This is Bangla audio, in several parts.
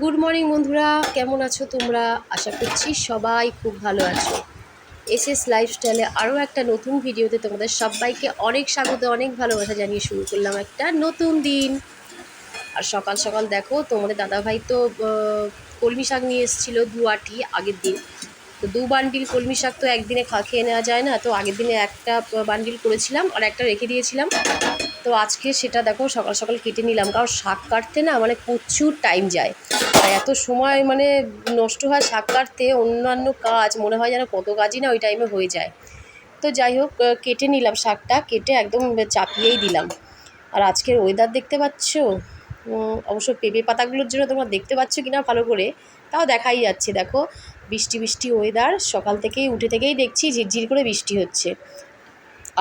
গুড মর্নিং বন্ধুরা। কেমন আছো তোমরা? আশা করছি সবাই খুব ভালো আছো। এস এস লাইফস্টাইলে আরও একটা নতুন ভিডিওতে তোমাদের সবাইকে অনেক স্বাগত, অনেক ভালোবাসা জানিয়ে শুরু করলাম একটা নতুন দিন। আর সকাল সকাল দেখো, তোমাদের দাদাভাই তো কলমি শাক নিয়ে এসেছিল দু আগের দিন। তো দু বান্ডিল কলমি শাক তো একদিনে খা খেয়ে নেওয়া যায় না। তো আগের দিনে একটা বান্ডিল করেছিলাম আর একটা রেখে দিয়েছিলাম। তো আজকে সেটা দেখো সকাল সকাল কেটে নিলাম। কারণ শাক কাটতে না মানে প্রচুর টাইম যায়। আর এত সময় মানে নষ্ট হয় শাক কাটতে, অন্যান্য কাজ, মনে হয় যেন কত কাজই না ওই টাইমে হয়ে যায়। তো যাই হোক কেটে নিলাম শাকটা, কেটে একদম চাপিয়েই দিলাম। আর আজকের ওয়েদার দেখতে পাচ্ছ? অবশ্য পেঁপে পাতাগুলোর জন্য তোমরা দেখতে পাচ্ছ কি না ভালো করে, তাও দেখাই যাচ্ছে। দেখো বৃষ্টি বৃষ্টি ওয়েদার সকাল থেকেই, উঠে থেকেই দেখছি ঝিরঝির করে বৃষ্টি হচ্ছে।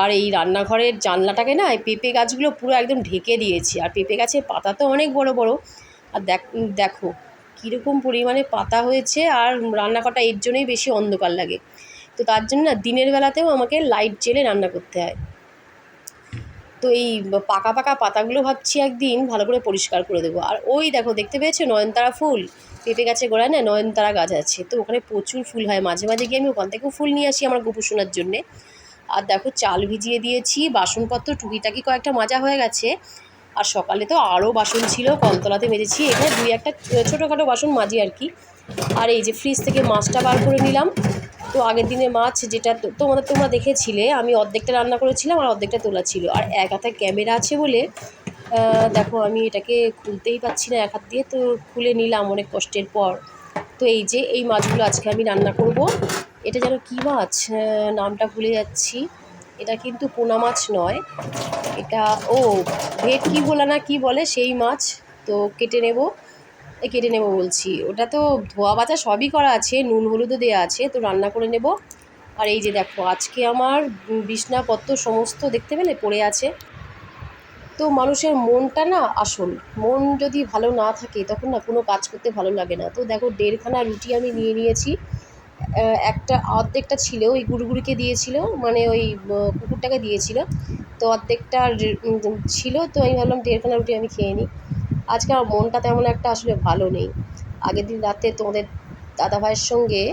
আর এই রান্নাঘরের জানলাটাকে না, এই পেঁপে গাছগুলো পুরো একদম ঢেকে দিয়েছে। আর পেঁপে গাছের পাতা তো অনেক বড় বড়। আর দেখ, দেখো, কীরকম পরিমাণে পাতা হয়েছে আর রান্নাঘরটা এর জন্যই বেশি অন্ধকার লাগে। তো তার জন্য না, দিনের বেলাতেও আমাকে লাইট জেলে রান্না করতে হয়। তো এই পাকা পাকা পাতাগুলো ভাবছি একদিন ভালো করে পরিষ্কার করে দেবো। আর ওই দেখো, দেখতে পেয়েছ নয়নতারা ফুল? পেঁপে গাছের গোড়ায় না নয়নতারা গাছ আছে। তো ওখানে প্রচুর ফুল হয়। মাঝে মাঝে গিয়ে আমি ওখান থেকেও ফুল নিয়ে আসি আমার গোপু শোনার জন্যে। আর দেখো, চাল ভিজিয়ে দিয়েছি, বাসনপত্র, টুকিটাকি কয়েকটা মাজা হয়ে গেছে। আর সকালে তো আরও বাসন ছিল, কলতলাতে মেজেছি। এখানে দুই একটা ছোটোখাটো বাসন মাজি আর কি। আর এই যে ফ্রিজ থেকে মাছটা বার করে নিলাম। তো আগের দিনে মাছ যেটা তোমাদের তোমরা দেখেছিলে, আমি অর্ধেকটা রান্না করেছিলাম আর অর্ধেকটা তোলা ছিল। আর এক হাতে ক্যামেরা আছে বলে দেখো, আমি এটাকে খুলতেই পাচ্ছি না এক হাত দিয়ে, তো খুলে নিলাম অনেক কষ্টের পর। তো এই যে এই মাছগুলো আজকে আমি রান্না করব। এটা যেন কী মাছ? নামটা ভুলে যাচ্ছি। এটা কিন্তু পোনা মাছ নয়। এটা, ও ভেটকি বলা না কি বলে সেই মাছ? তো কেটে নেব। কেটে নেব বলছি। ওটা তো ধোয়া বাছা সবই করা আছে, নুন হলুদও দেওয়া আছে, তো রান্না করে নেব। আর এই যে দেখো, আজকে আমার বিছনাপত্র সমস্ত দেখতে পেলে? পড়ে আছে। তো মানুষের মনটা না আসল। মন যদি ভালো না থাকে, তখন না কোনো কাজ করতে ভালো লাগে না। তো দেখো, দেড়খানা রুটি আমি নিয়ে নিয়েছি। একটা, অর্ধেকটা ছিল, ওই গুড়গুড়িকে দিয়েছিল মানে ওই কুকুরটাকে দিয়েছিল। তো অর্ধেকটা ছিল, তো আমি ভাবলাম দেড়খানা রুটি আমি খেয়ে নিই। আজকে আমার মনটা তেমন একটা আসলে ভালো নেই। আগের দিন রাতে তোমাদের দাদা ভাইয়ের সঙ্গে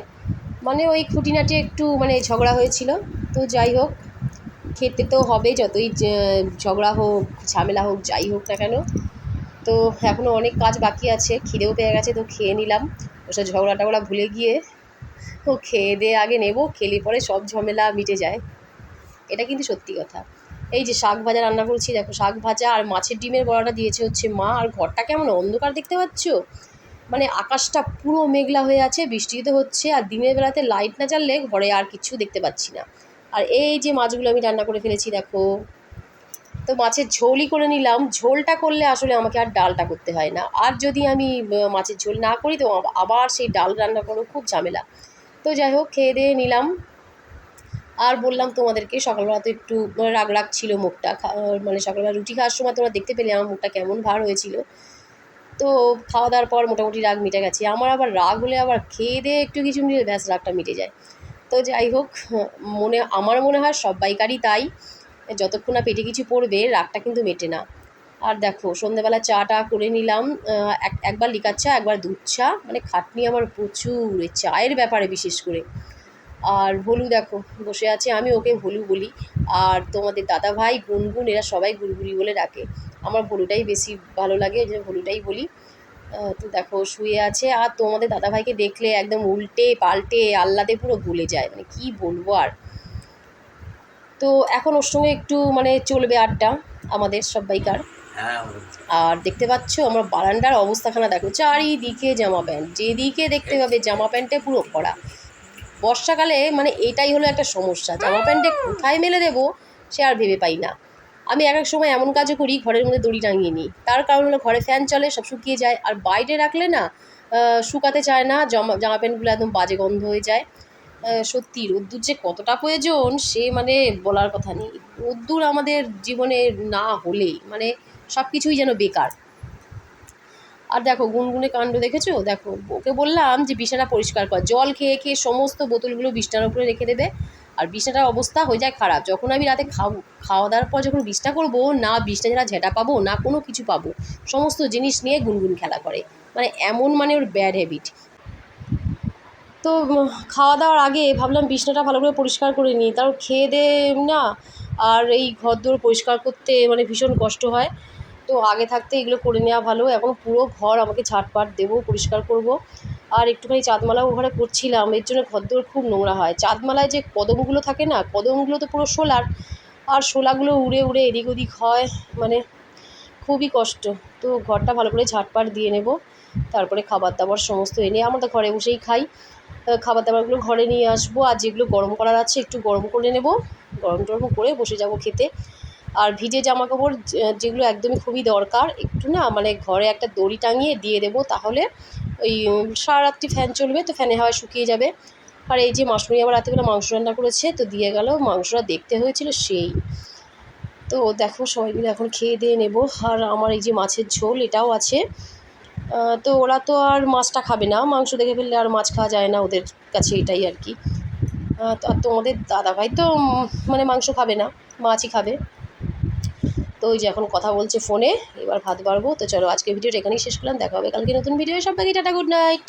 মানে ওই খুঁটিনাটি একটু মানে ঝগড়া হয়েছিল। তো যাই হোক খেতে তো হবে যতই ঝগড়া হোক, ঝামেলা হোক, যাই হোক না কেন। তো এখনও অনেক কাজ বাকি আছে, খিদেও পেয়ে গেছে, তো খেয়ে নিলাম। ওসব ঝগড়া টগড়া ভুলে গিয়ে ও খেয়ে দিয়ে আগে নেব, খেলে পরে সব ঝামেলা মিটে যায়। এটা কিন্তু সত্যি কথা। এই যে শাক ভাজা রান্না করছি, দেখো শাক ভাজা আর মাছের ডিমের বড়াটা দিয়েছে হচ্ছে মা, আর ঘরটা কেমন অন্ধকার দেখতে পাচ্ছ? মানে আকাশটা পুরো মেঘলা হয়ে আছে, বৃষ্টি তো হচ্ছে, আর দিনের বেলাতে লাইট না জ্বাললে ঘরে আর কিছু দেখতে পাচ্ছি না। আর এই যে মাছগুলো আমি রান্না করে ফেলেছি, দেখো। তো মাছের ঝোলই করে নিলাম। ঝোলটা করলে আসলে আমাকে আর ডালটা করতে হয় না। আর যদি আমি মাছের ঝোল না করি, তো আবার সেই ডাল রান্না করো খুব ঝামেলা। তো যাই হোক, খেয়ে দিয়ে নিলাম। আর বললাম তোমাদেরকে, সকালবেলা তো একটু রাগ রাগ ছিল মুখটা মানে সকালবেলা রুটি খাওয়ার সময় তোমরা দেখতে পেলে আমার মুখটা কেমন ভার হয়েছিল। তো খাওয়া দাওয়ার পর মোটামুটি রাগ মিটে গেছে। আমার আবার রাগ হলে আবার খেয়ে দিয়ে একটু কিছু নিলে ব্যাস রাগটা মিটে যায়। তো যাই হোক, মনে, আমার মনে হয় সবাইকারই তাই। যতক্ষণ না পেটে কিছু পড়বে রাগটা কিন্তু মেটে না। আর দেখো সন্ধ্যেবেলা চাটা করে নিলাম এক- একবার লিকার চা, একবার দুধ চা। মানে খাটনি আমার প্রচুর চায়ের ব্যাপারে বিশেষ করে। আর ভলু দেখো, বসে আছে, আমি ওকে ভলু বলি। আর তোমাদের দাদা ভাই, গুনগুন, এরা সবাই গুড়গুড়ি বলে ডাকে। আমার ভলুটাই বেশি ভালো লাগে যে ভলুটাই বলি। তো দেখো শুয়ে আছে। আর তোমাদের দাদা ভাইকে দেখলে একদম উল্টে পাল্টে আল্লাদে পুরো ভুলে যায়। মানে কি বলব আর? তো এখন ওর সঙ্গে একটু মানে চলবে আড্ডা আমাদের সবাইকার। হ্যাঁ আর দেখতে পাচ্ছ আমার বারান্দার অবস্থাখানা দেখো চারিদিকে জামা প্যান্ট। যেদিকে দেখতে পাবে জামা প্যান্টে পুরো ভরা। বর্ষাকালে মানে এটাই হলো একটা সমস্যা। জামা প্যান্টে কোথায় মেলে দেবো সে আর ভেবে পাই না। আমি এক এক সময় এমন কাজও করি, ঘরের মধ্যে দড়ি টাঙিয়ে নিই। তার কারণ হলো ঘরে ফ্যান চলে, সব শুকিয়ে যায়। আর বাইরে রাখলে না শুকাতে চায় না, জামা জামা প্যান্টগুলো একদম বাজে গন্ধ হয়ে যায়। সত্যি, রোদ্দুর যে কতটা প্রয়োজন, সে মানে বলার কথা নেই। রোদ্দুর আমাদের জীবনে না হলে মানে সব কিছুই যেন বেকার। আর দেখো, গুনগুনে কাণ্ড দেখেছ? দেখো, ওকে বললাম যে, বিছানা পরিষ্কার কর। জল খেয়ে খেয়ে সমস্ত বোতলগুলো বিছানার উপরে রেখে দেবে। আর বিছনাটার অবস্থা হয়ে যায় খারাপ। যখন আমি রাতে খাও খাওয়া দাওয়ার পর যখন বিছনা করব, না বিছনা ছাড়া ঝেঁটা পাবো, না কোনো কিছু পাবো, সমস্ত জিনিস নিয়ে গুনগুন খেলা করে। মানে এমন মানে ওর ব্যাড হ্যাবিট তো খাওয়া দাওয়ার আগে ভাবলাম বিছনাটা ভালো করে পরিষ্কার করে নিই। তারপর খেয়ে দিয়ে না, আর এই ঘর দোর পরিষ্কার করতে মানে ভীষণ কষ্ট হয়। তো আগে থাকতে এগুলো করে নেওয়া ভালো। এখন পুরো ঘর আমাকে ঝাটপাট দেবো, পরিষ্কার করব। আর একটুখানি চাঁদমালাও ঘরে করছিলাম, এর জন্য ঘরদোর খুব নোংরা হয়। চাঁদমালায় যে কদমগুলো থাকে না, কদমগুলো তো পুরো শোলার আর শোলাগুলো উড়ে উড়ে এদিক ওদিক হয় মানে খুবই কষ্ট। তো ঘরটা ভালো করে ঝাটপাট দিয়ে নেব, তারপরে খাবার দাবার সমস্ত এনে আমরা তো ঘরে বসেই খাই। খাবার দাবারগুলো ঘরে নিয়ে আসব, আর যেগুলো গরম করার আছে একটু গরম করে নেব। গরম টরম করে বসে যাব খেতে। আর ভিজে জামা কাপড় যেগুলো একদমই খুবই দরকার, একটু না মানে ঘরে একটা দড়ি টাঙিয়ে দিয়ে দেবো, তাহলে ওই উম, সারা রাত্রি ফ্যান চলবে তো ফ্যানে হাওয়া শুকিয়ে যাবে। আর এই যে মাসুরি আবার রাতেবেলা মাংস রান্না করেছে তো দিয়ে গেল মাংসটা দেখতে হয়েছিল সেই। তো দেখো সবাই মিলে এখন খেয়ে দিয়ে নেব। আর আমার এই যে মাছের ঝোল এটাও আছে। তো ওরা তো আর মাছটা খাবে না মাংস দেখে ফেললে আর মাছ খাওয়া যায় না ওদের কাছে এটাই আর কি। আর তোমাদের দাদাভাই তো মানে মাংস খাবে না মাছই খাবে। তো ওই যে এখন কথা বলছে ফোনে, এবার ভাত বাড়বো। তো চলো আজকে ভিডিওটা এখানেই শেষ করলাম, দেখা হবে কালকে নতুন ভিডিও সব টাটা, গুড নাইট।